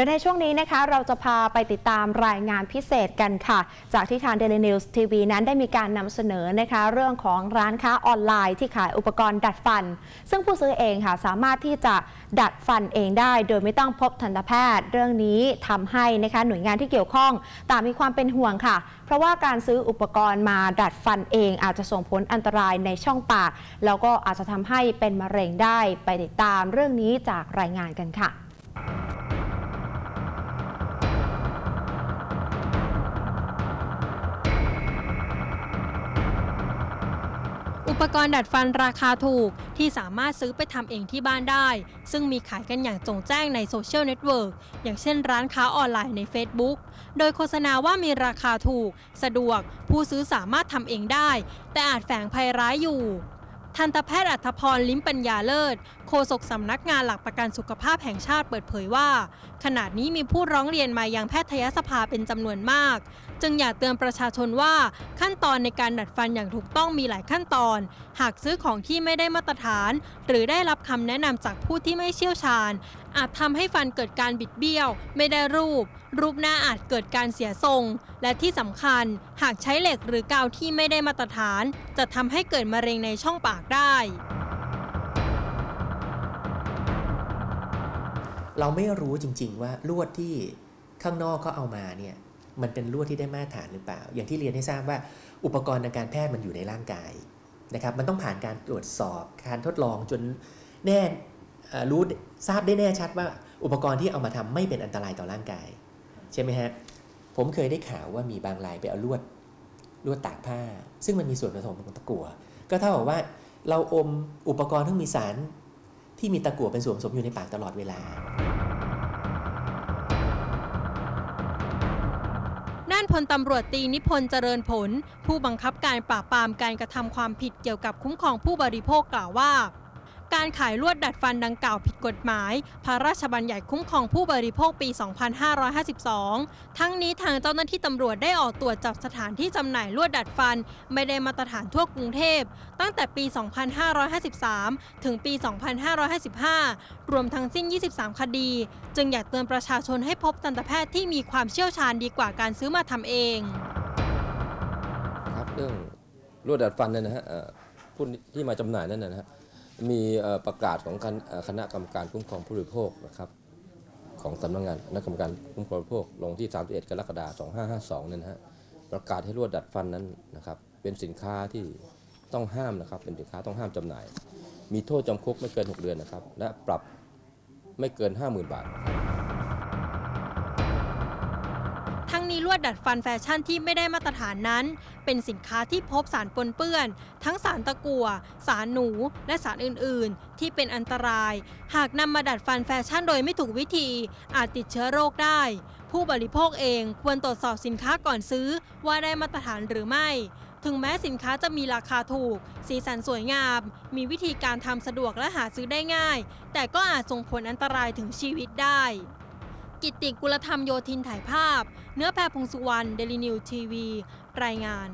ดยในช่วงนี้นะคะ เราจะพาไปติดตามรายงานพิเศษกันค่ะ จากที่ทาง Daily News TV นั้นได้มีการนำเสนอนะคะ เรื่องของร้านค้าออนไลน์ที่ขายอุปกรณ์ดัดฟัน ซึ่งผู้ซื้อเองค่ะสามารถที่จะดัดฟันเองได้ โดยไม่ต้องพบทันตแพทย์ เรื่องนี้ทำให้นะคะหน่วยงานที่เกี่ยวข้องต่างมีความเป็นห่วงค่ะ เพราะว่าการซื้ออุปกรณ์มาดัดฟันเอง อาจจะส่งผลอันตรายในช่องปากแล้วก็อาจจะทำให้เป็นมะเร็งได้ไปติดตามเรื่องนี้จากรายงานกันค่ะ ปกรณ์ดัดฟันราคาถูกที่สามารถซื้อไปทำเองที่บ้านได้ ซึ่งมีขายกันอย่างจงแจ้งในโซเชียลเน็ตเวิร์กอย่างเช่นร้านค้าออนไลน์ใน Facebook โดยโฆษณาว่ามีราคาถูก สะดวก ผู้ซื้อสามารถทำเองได้ แต่อาจแฝงภัยร้ายอยู่ ทันตแพทย์อัธพรลิ้มปัญญาเลิศ โฆษกสำนักงานหลักประกันสุขภาพแห่งชาติเปิดเผยว่า ขณะนี้มีผู้ร้องเรียนมายังแพทยสภาเป็นจำนวนมาก จึงอยากเตือนประชาชนว่าขั้นตอนในการดัดฟันอย่างถูกต้องมีหลายขั้นตอน หากซื้อของที่ไม่ได้มาตรฐาน หรือได้รับคำแนะนำจากผู้ที่ไม่เชี่ยวชาญ อาจทำให้ฟันเกิดการบิดเบี้ยว ไม่ได้รูป รูปหน้าอาจเกิดการเสียทรง และที่สำคัญ หากใช้เหล็กหรือกาวที่ไม่ได้มาตรฐาน จะทำให้เกิดมะเร็งในช่องปากได้ เราไม่รู้จริง ๆ ว่าลวดที่ข้างนอกเขาเอามาเนี่ยมันเป็นลวดที่ได้มาตรฐานหรือเปล่า อย่างที่เรียนให้ทราบว่าอุปกรณ์ทางการแพทย์มันอยู่ในร่างกายนะครับ มันต้องผ่านการตรวจสอบ การทดลองจนแน่ รู้ทราบได้แน่ชัดว่า อุปกรณ์ที่เอามาทำไม่เป็นอันตรายต่อร่างกาย ใช่ไหมฮะ ผมเคยได้ข่าวว่ามีบางรายไปเอาลวดลวดตากผ้า ซึ่งมันมีส่วนผสมของตะกั่วก็เท่ากับว่าเราอมอุปกรณ์ที่มีสารที่มีตะกั่วเป็นส่วนผสมอยู่ในปากตลอดเวลาด้านพลตำรวจตีนิพนธ์เจริญผล ผู้บังคับการปราบปรามการกระทำความผิดเกี่ยวกับคุ้มครองผู้บริโภคกล่าวว่า การขายลวดดัดฟันดังกล่าวผิดกฎหมาย พระราชบัญญัติคุ้มครองผู้บริโภคปี 2552 ทั้งนี้ทางเจ้าหน้าที่ตำรวจได้ออกตรวจจับสถานที่จำหน่ายลวดดัดฟัน ไม่ได้มาตรฐานทั่วกรุงเทพ ตั้งแต่ปี 2553 ถึงปี 2555 รวมทั้งสิ้น 23 คดี จึงอยากเตือนประชาชนให้พบทันตแพทย์ที่มีความเชี่ยวชาญดีกว่าการซื้อมาทำเองครับเรื่องลวดดัดฟันเนี่ยนะฮะผู้ที่มาจำหน่ายนั่นนะฮะ มีประกาศของคณเอ่อคณะกรรมการคุ้มครองผู้บริโภคนะครับของสำนักงานคณะกรรมการคุ้มครองผู้บริโภคลงที่ 31 กรกฎาคม 2552เนี่ยนะฮะประกาศให้ลวดดัดฟันนั้นนะครับเป็นสินค้าที่ต้องห้ามนะครับเป็นสินค้าต้องห้ามจำหน่าย มีโทษจำคุกไม่เกิน 6 เดือนนะครับและปรับไม่เกิน 50,000 บาท ทั้งนี้ลวดดัดฟันแฟชั่นที่ไม่ได้มาตรฐานนั้น เป็นสินค้าที่พบสารปนเปื้อน ทั้งสารตะกั่ว สารหนู และสารอื่น ๆ ที่เป็นอันตราย หากนำมาดัดฟันแฟชั่นโดยไม่ถูกวิธี อาจติดเชื้อโรคได้ ผู้บริโภคเองควรตรวจสอบสินค้าก่อนซื้อว่าได้มาตรฐานหรือไม่ ถึงแม้สินค้าจะมีราคาถูก สีสันสวยงาม มีวิธีการทำสะดวกและหาซื้อได้ง่าย แต่ก็อาจส่งผลอันตรายถึงชีวิตได้ กิตติกุลธรรมโยธินถ่ายภาพ เนื้อแพรพงสุวรรณเดลินิวทีวี รายงาน